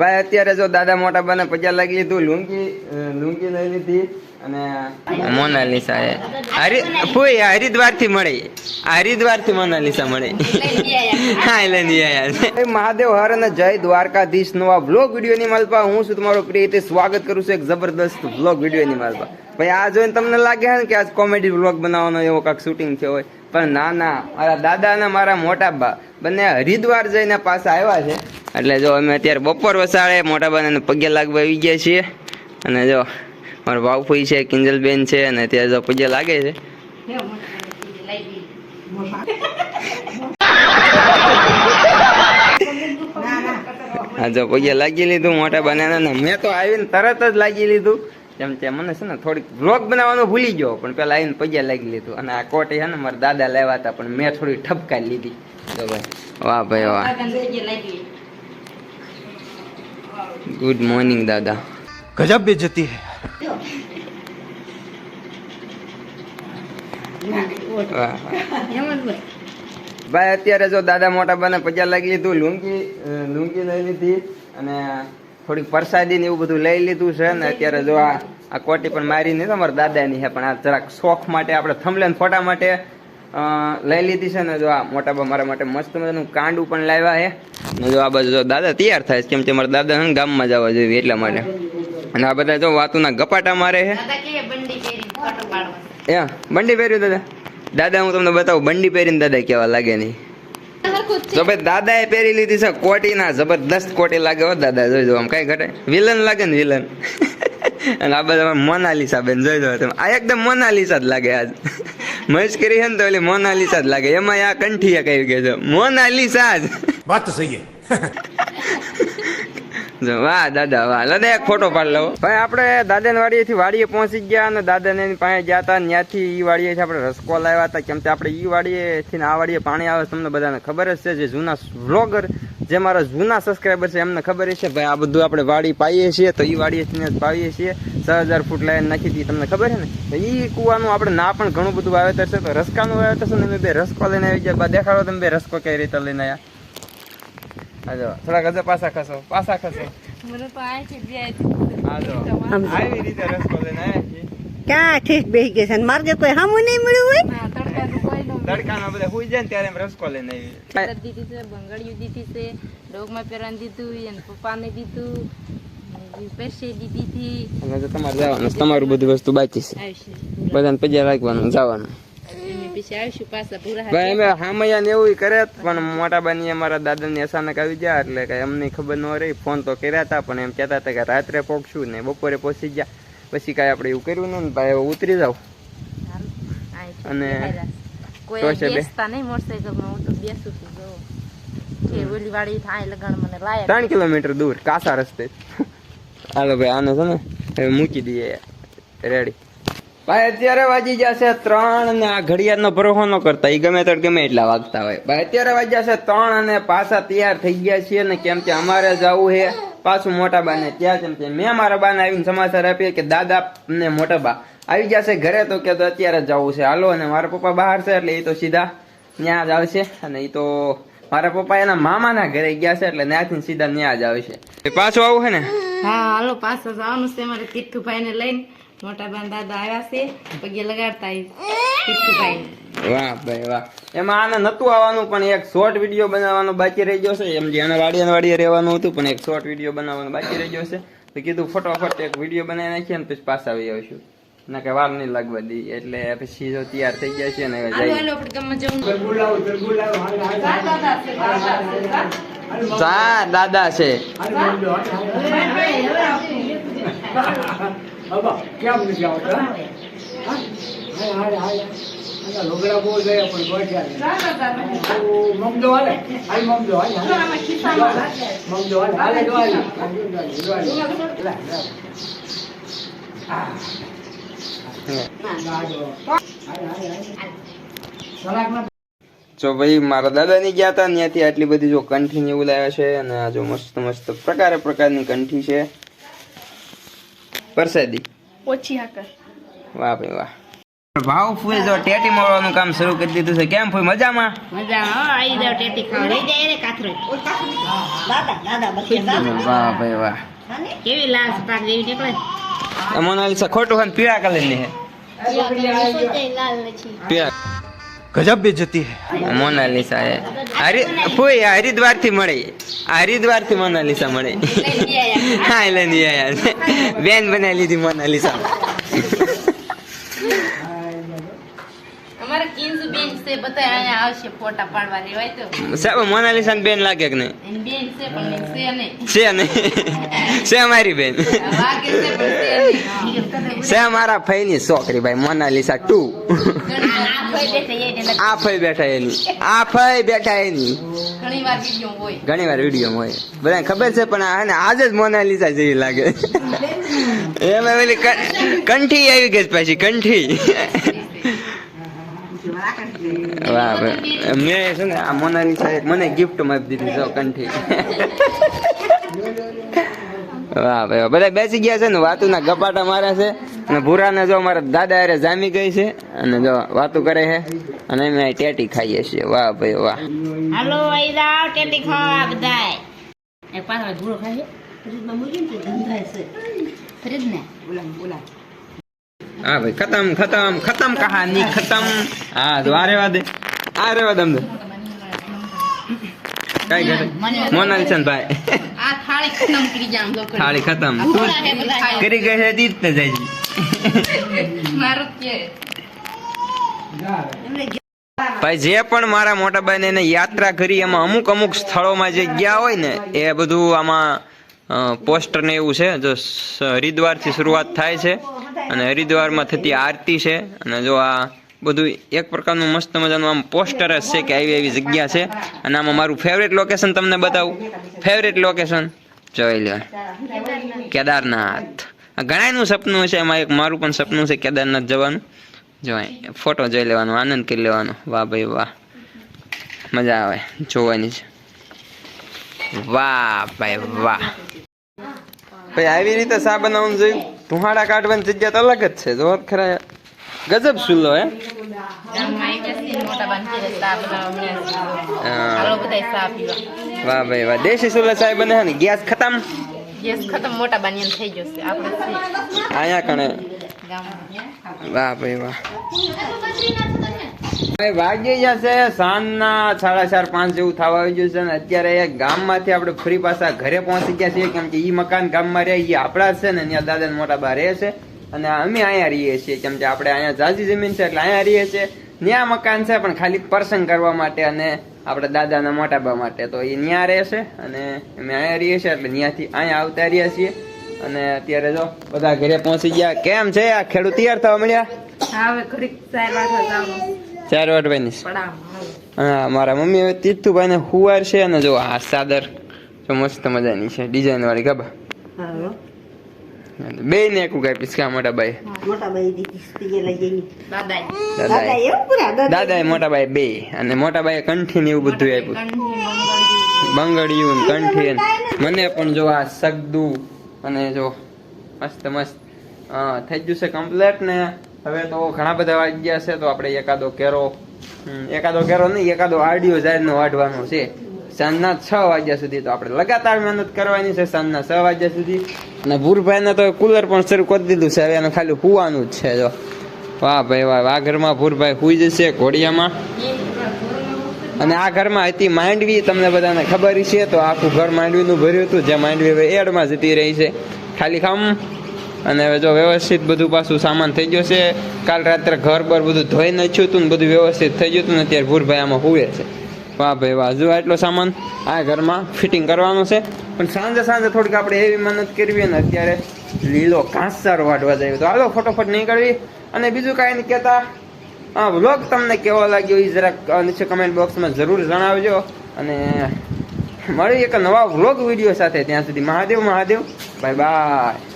ભાઈ, અત્યારે જો દાદા મોટા બાને પજા લાગી લીધું, લુંગી લુંગી લઈ લીધી અને મોનાલિસા એ. હરી હરિદ્વારથી મળી. હરિદ્વારથી મોનાલિસા મળી. હા એટલે આયા મહાદેવ હર અને જય દ્વારકાધીશ નવા વ્લોગ વીડિયો ની માલપા હું છું તમારો પ્રિય રીતે સ્વાગત કરું છું એક જબરદસ્ત વ્લોગ વીડિયો ની માલપા. ભાઈ, આ જોઈને તમને લાગે છે કે આજ કોમેડી વ્લોગ બનાવવાનો એવો કાંક શૂટિંગ થયો હોય. પણ ના ના, મારા દાદા અને મારા મોટા બા બંને હરિદ્વાર જઈને પાછા આવ્યા છે. એટલે જો અમે અત્યારે બપોર વસાડે મોટા બાને પગે લાગવા આવી ગયા છીએ. અને જો મારા વાવફુઈ છે, કિંજલબેન છે, અને અત્યારે જો પગે લાગે છે. જો પગે લાગી લીધું મોટા બનાના મેં તો આવીને તરત જ લાગી લીધું. જેમ કે મને છે ને થોડીક વ્લોગ બનાવવાનું ભૂલી ગયો, પણ પેલા આવીને પગે લાગી લીધું. અને આ કોટી છે ને મારા દાદા લેવા હતા, પણ મેં થોડી ઠપકાઈ લીધી. જો ભાઈ, વાહ ભાઈ, વાહ. ગુડ મોર્નિંગ દાદા ગજબ બે જતી હે ભાઈ અત્યારે જો દાદા મોટા બને પજા લાગી લીધું લુંગી લુંગી લઈ લીધી અને થોડીક પરસાદી ને એવું બધું લઈ લીધું છે ને અત્યારે જો આ કોટી પણ મારી નહીં તમારા દાદાની છે પણ આ જરાક શોખ માટે આપણે થમલે ને ફોટા માટે લઈ લીધી છે ને જો આ મોટા બા મારા માટે મસ્ત મજાનું કાંડું પણ લાવ્યા છે. ને જો આ બાજુ જો દાદા તૈયાર થાય છે કેમ કે મારા દાદા ને ગામમાં જવા જોઈએ એટલા માટે. અને આ બધા જો વાતુના ગપાટા મારે છે. એ બંડી પહેર્યું દાદા? દાદા હું તમને બતાવું બંડી પહેરીને દાદા કેવા લાગે નહીં. તો ભાઈ દાદા એ પહેરી લીધી છે કોટી ના જબરદસ્ત કોટી લાગે હો દાદા. જોઈ આમ કઈ ઘટે. વિલન લાગે ને વિલન. અને આ બધા મોનાલિસા બેન જોઈ દો આ એકદમ મોનાલિસા જ લાગે આજ. મશ્કરી હે ને તો એટલે મોનાલિસા જ લાગે. એમાં આ કંઠિયા કહી કે છે. મોનાલિસા જ. વાત તો સહી વાહ દાદા વાહ. દાદા એક ફોટો પાડી લવો ભાઈ આપણે વાડીએ થી વાડીએ પહોંચી ગયા અને દાદાને એની પાસે ગયા હતા. ત્યાંથી એ વાડીએથી આપણે રસકો લાવ્યા હતા. કેમ કે આપણે એ વાડીએથી આ વાડીએ પાણી આવે તમને બધાને ખબર જ છે જે જૂના વ્લોગર જે મારા જૂના સબસ્ક્રાઈબર છે એમને ખબર છે ભાઈ આ બધું આપણે વાડી પાઈએ છીએ તો એ વાડીએ ને પાવીએ છીએ. છ હજાર ફૂટ લાઈન નાખી હતી તમને ખબર છે ને? તો એ કુવાનું આપણે ના પણ ઘણું બધું વાવેતર છે તો રસકાનું વાવેતર છે ને અમે બે રસકો લઈને આવી ગયા. બા દેખાડો તમે બે રસકો કઈ રીતે લઈને આવ્યા હા જો થોડાક હજુ પાછા ખસો પાછા ખસો આવી રીતે રસકો લઈને આવ્યા છીએ. ક્યાં ઠીક બેસી ગયા છે? માર્ગે કોઈ સામું નહીં મળ્યું હોય? તડકામાં બધા જાય ને ત્યારે એમ રસકો લઈને આવી દીધી છે બંગડીયું દીધી છે ડોગમાં પહેરવાનું દીધું એને પપ્પાને દીધું ને પૈસે દીધી હતી. અને તમારે જવાનું તમારું બધું વસ્તુ બાકી છે. બધાને પૈસા રાખવાનું જવાનું. અમે પછી આવીશું પાછા પૂરા ભાઈ અમે ને એવું કરે પણ મોટા બાની અમારા દાદાની અચાનક આવી ગયા એટલે કઈ અમને ખબર ન રહી. ફોન તો કર્યા હતા પણ એમ કહેતા હતા કે રાત્રે પહોંચશું ને બપોરે પહોંચી ગયા. પછી કઈ આપડે એવું કર્યું નહીં ને ભાઈ હવે ઉતરી જાવ અને કોઈ તો છે બે. બેસતા નહીં મોટરસાઇકલમાં હું તો બેસું છું જો. કે ઓલી વાળી થાય લગાણ મને લાયા. ત્રણ કિલોમીટર દૂર કાસા રસ્તે. હાલો ભાઈ આને છે ને હવે મૂકી દઈએ. રેડી ભાઈ અત્યારે વાજી જશે ત્રણ ને આ ઘડિયાળનો ભરોસો ન કરતા. એ ગમે તો ગમે એટલા વાગતા હોય. ભાઈ અત્યારે વાગ્યા છે ત્રણ અને પાછા તૈયાર થઈ ગયા છીએ ને કેમ કે અમારે જવું છે. પાછું મોટા બાને ત્યાં કેમ કે મેં મારા બાને આવીને સમાચાર આપ્યા કે દાદા ને મોટા બા આવી જશે ઘરે તો કે તો અત્યારે જ જવું છે. હાલો અને મારા પપ્પા બહાર છે એટલે એ તો સીધા ત્યાં જ આવશે. અને એ તો મારા પપ્પા એના મામાના ઘરે ગયા છે એટલે ત્યાંથી સીધા ત્યાં જ આવશે. પાછું આવું છે ને? હા હાલો પાછો જવાનું છે મારે તીર્થુભાઈ ને લઈને. મોટા બાન દાદા આવ્યા છે. પગે લગાડતા તીર્થુભાઈ વાહ ભાઈ વાહ. એમાં આને નતું આવવાનું પણ એક શોર્ટ વીડિયો બનાવવાનો બાકી રહી ગયો છે. એમ જે આને વાડીએ વાડીએ રહેવાનું હતું પણ એક શોર્ટ વીડિયો બનાવવાનો બાકી રહી ગયો છે. તો કીધું ફટોફટ એક વીડિયો બનાવી નાખીએ ને પછી પાછા આવી આવશું. ના કે વાર નહીં લાગવા દઈ એટલે પછી જો તૈયાર થઈ ગયા છે ને હવે હાલો જઈએ. જવું દાદા છે, દાદા છે, જા. ભાઈ મારા દાદા ની ગયા હતા ત્યાંથી આટલી બધી જો કંઠી ને એવું લાવ્યા છે અને આ જો મસ્ત મસ્ત પ્રકારે પ્રકારની કંઠી છે. પરસાદી. ઓછી હાકર. વાહ ભાઈ વાહ. ભાવ ફૂઈ જો ટેટી મોડવાનું કામ શરૂ કરી દીધું છે. કેમ ફૂઈ મજામાં? મજામાં આવી જાવ ટેટી ખાવ. લઈ જાય રે કાથરો દાદા દાદા બસ દાદા વાહ ભાઈ વાહ. કેવી લાશ પાક જેવી નીકળે? મોનાલિસા ખોટું ખાન પીળા કલરની હે. ગજબ બેજતી હે. મોનાલિસા હે. હરી પોઈ હરિદ્વારથી મળી. હરિદ્વારથી મોનાલિસા મળી. હા એટલે નહીં આયા. બેન બનાવી લીધી મોનાલિસા અમારે કિંસ બેન છે બધા અહીંયા આવશે ફોટા પાડવા રેવાય તો. સાહેબ મોનાલિસા બેન લાગે કે નહીં? બેન છે પણ છે નહીં. છે નહીં. છે મારી બેન. છે પણ છે નહીં. મારા ફઈની છોકરી ભાઈ મોનાલિસા ટુ. આ ફઈ બેઠા એની. આ ફઈ બેઠા એની. ઘણી વાર વીડિયો હોય. ઘણી વાર વીડિયો હોય. બધાને ખબર છે પણ આજે જ મોનાલિસા જેવી લાગે. એમાં પેલી કંઠી આવી ગઈ પાછી કંઠી. વાહ મેં છે ને આ મોનાલિસા સાહેબ મને ગિફ્ટમાં આપી દીધી જો કંઠી. વાહ ભાઈ બધા બેસી ગયા છે ને, વાતુના ગપાટા મારે છે. અને ભૂરાને જો મારા દાદા હારે જામી ગઈ છે અને જો વાતું કરે છે. અને અમે ટેટી ખાઈએ છીએ. વાહ, ભાઈ, વાહ. હાલો જાવ ટેટી ખાવા બધાય. એક પાછળ ભૂરો ખાય ફ્રીજમાં મૂકીને તે છે. ફ્રીજ ને હા ભાઈ ખતમ ખતમ ખતમ કહાની ખતમ. હા જો આ રેવા દે. આ રેવા દે કઈ ઘટે મોનાલિસા ભાઈ. થાળી ખતમ કરી કરી. કરી ગઈ છે દીધ ને જાય. ભાઈ જે પણ મારા મોટા ભાઈને એને યાત્રા કરી એમાં અમુક અમુક સ્થળોમાં જે ગયા હોય ને એ બધું આમાં પોસ્ટર ને એવું છે, જો હરિદ્વારથી શરૂઆત થાય છે અને હરિદ્વારમાં થતી આરતી છે અને જો આ બધું એક પ્રકારનું મસ્ત મજાનું આમ પોસ્ટર જ છે કે આવી આવી જગ્યા છે અને આમાં મારું ફેવરેટ લોકેશન તમને બતાવું. ફેવરેટ લોકેશન જોઈ લો. કેદારનાથ. આ ઘણાયનું સપનું છે, એમાં એક મારું પણ સપનું છે કેદારનાથ જવાનું. જો ફોટો જોઈ લેવાનો, આનંદ કરી લેવાનો. વાહ ભાઈ વાહ. મજા આવે, જોવાની છે વાહ ભાઈ વાહ. ભાઈ આવી રીતે સા બનાવવાનું જોયું? ધુહાડા કાઢવાની જગ્યા તો અલગ જ છે. જો ખરા ગજબ સુલ્લો હે? વાહ ભાઈ વાહ. દેશી સુલ્લા સાહેબ બને છે ને ગેસ ખતમ? ગેસ ખતમ મોટા બાનિયન થઈ જશે આપણે અહીંયા કણે. વાહ ભાઈ વાહ. વાગી જશે. સાંજના સાડા ચાર પાંચ જેવું થવા આવી ગયું ને અત્યારે એ ગામમાંથી આપણે ફરી પાછા ઘરે પહોંચી ગયા છીએ, કેમ કે ઈ મકાન ગામમાં રહે એ આપણા છે ને, ત્યાં દાદા મોટા બા રહે છે. અને અમે અહીંયા રહીએ છીએ, કેમ કે આપણે અહીંયા જાજી જમીન છે એટલે અહીંયા રહીએ છીએ. ત્યાં મકાન છે, પણ ખાલી પ્રસંગ કરવા માટે અને આપણે દાદાના મોટા બા માટે. તો એ ત્યાં રહે છે અને અમે અહીંયા રહીએ છીએ, એટલે ત્યાંથી અહીંયા આવતા રહ્યા છીએ. અને અત્યારે જો બધા ઘરે પહોંચી ગયા. કેમ છે? આ ખેડૂત તૈયાર થવા મળ્યા હવે ઘડીક સાહેબ ચાર વાટ બની હા મારા મમ્મી હવે તીર્થુભાઈ ને હુવાર છે અને જો આ ચાદર જો મસ્ત મજાની છે ડિઝાઇન વાળી ખબર? બે ને એક કાપીશ કા મોટા ભાઈ દાદા એ મોટા ભાઈ બે અને મોટા ભાઈ કંઠી ને એવું બધું આપ્યું. બંગડિયું. કંઠી ને મને પણ જો આ સગદું અને જો મસ્ત મસ્ત. હા થઈ ગયું છે કમ્પ્લેટ ને. હવે તો ઘણા બધા વાગી ગયા છે, તો આપણે એકાદો કેરો એકાદો કેરો નહીં, એકાદો આડિયો જાહેરનો વાઢવાનો છે. સાંજના છ વાગ્યા સુધી તો આપણે લગાતાર મહેનત કરવાની છે, સાંજના છ વાગ્યા સુધી. અને ભૂરભાઈને તો કુલર પણ શરૂ કરી દીધું છે, હવે એને ખાલી હુવાનું જ છે, જો. વાહ ભાઈ, વાહ, આ ઘરમાં ભૂરભાઈ હુઈ જશે ઘોડિયામાં. અને આ ઘરમાં હતી માંડવી, તમને બધાને ખબર છે, તો આખું ઘર માંડવીનું ભર્યું હતું, જે માંડવી હવે એડમાં જતી રહી છે. ખાલી ખમ. અને હવે જો વ્યવસ્થિત બધું પાછું સામાન થઈ ગયો છે, કાલ રાત્રે ઘર બર બધું ધોઈ નાખ્યું હતું ને બધું વ્યવસ્થિત થઈ ગયું હતું ને અત્યારે ભૂરભાઈ આમાં હુએ છે. વાહ ભાઈ વાહ જો આટલો સામાન આ ઘરમાં ફિટિંગ કરવાનો છે. પણ સાંજે સાંજે થોડીક આપણે એવી મહેનત કરવી ને અત્યારે લીલો ઘાસચારો વાટવા જઈએ. તો હાલો, ફટોફટ નહીં કરવી અને બીજું કાંઈ નહીં કહેતા. હા વ્લોગ તમને કેવો લાગ્યો એ જરાક નીચે કમેન્ટ બોક્સમાં જરૂર જણાવજો. અને મળી એક નવા વ્લોગ વીડિયો સાથે. ત્યાં સુધી મહાદેવ મહાદેવ. Bye bye.